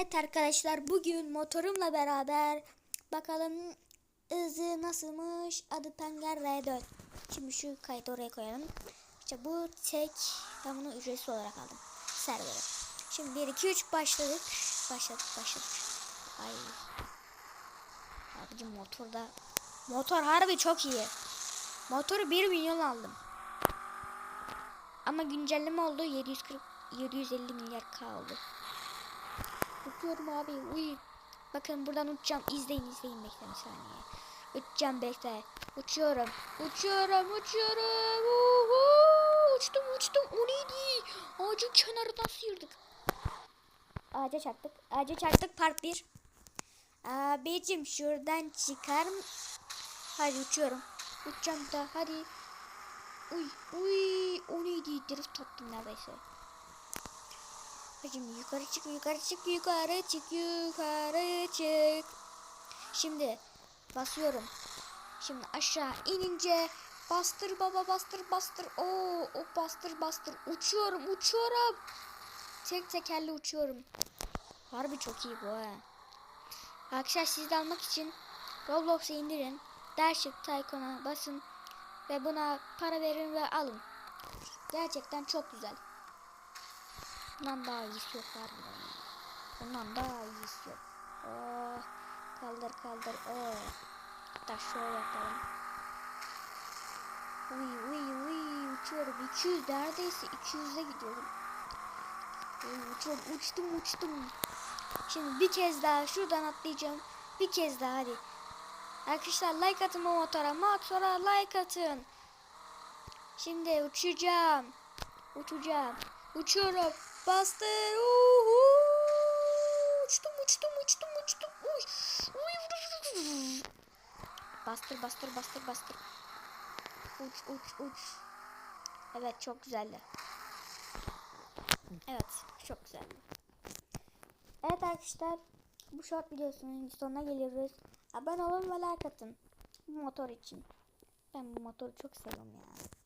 Evet arkadaşlar bugün motorumla beraber bakalım hızı nasılmış adı Tanger R4. Şimdi şu kaydı oraya koyalım. İşte bu tek ben bunu ücretsiz olarak aldım. Servere. Şimdi 1 2 3 başladık. Başladık başladık. Ay. Abicim motorda motor harbi çok iyi. Motoru 1 milyon aldım. Ama güncelleme oldu 740 750 milyar K oldu. Uçuyorum abi. Uy. Bakın buradan uçacağım. İzleyin izleyin bekle bir saniye. Uçacağım bekle. Uçuyorum. Uçuyorum uçuyorum. Uhu. Uçtum uçtum. O neydi? Ağacın kenarından sıyırdık. Ağaca çarptık. Ağaca çarptık part 1. Abicim şuradan çıkar mı? Hadi uçuyorum. Uçacağım da hadi. Uy uy. O neydi? Drift attım neredeyse. Şimdi yukarı çık, yukarı çık, yukarı çık, yukarı çık. Şimdi basıyorum. Şimdi aşağı inince bastır baba bastır bastır. Oo, o bastır bastır. Uçuyorum, uçuyorum. Tek tekerle uçuyorum. Harbi çok iyi bu ha. Arkadaşlar siz de almak için Roblox'u indirin. Dership Tycoon'a basın ve buna para verin ve alın. Gerçekten çok güzel. Bundan daha iyisi yok harbiden. ya. Bundan daha iyisi yok. Oh, kaldır kaldır. Oh. Hatta şöyle yapalım. Uy uy uy uçuyorum. 200 neredeyse 200'e gidiyorum. Uy, uçuyorum uçtum uçtum. Şimdi bir kez daha şuradan atlayacağım. Bir kez daha hadi. Arkadaşlar like atın bu motora. Motora like atın. Şimdi uçacağım. Uçacağım. Uçuyorum. Bastır. Uhu. Uçtum uçtum uçtum uçtum. Uy. Uy. Bastır bastır bastır bastır. Uç uç uç. Evet çok güzeldi. Evet çok güzeldi. Evet arkadaşlar bu short videosunun sonuna geliyoruz. Abone olun ve like atın. Bu motor için. Ben bu motoru çok seviyorum ya.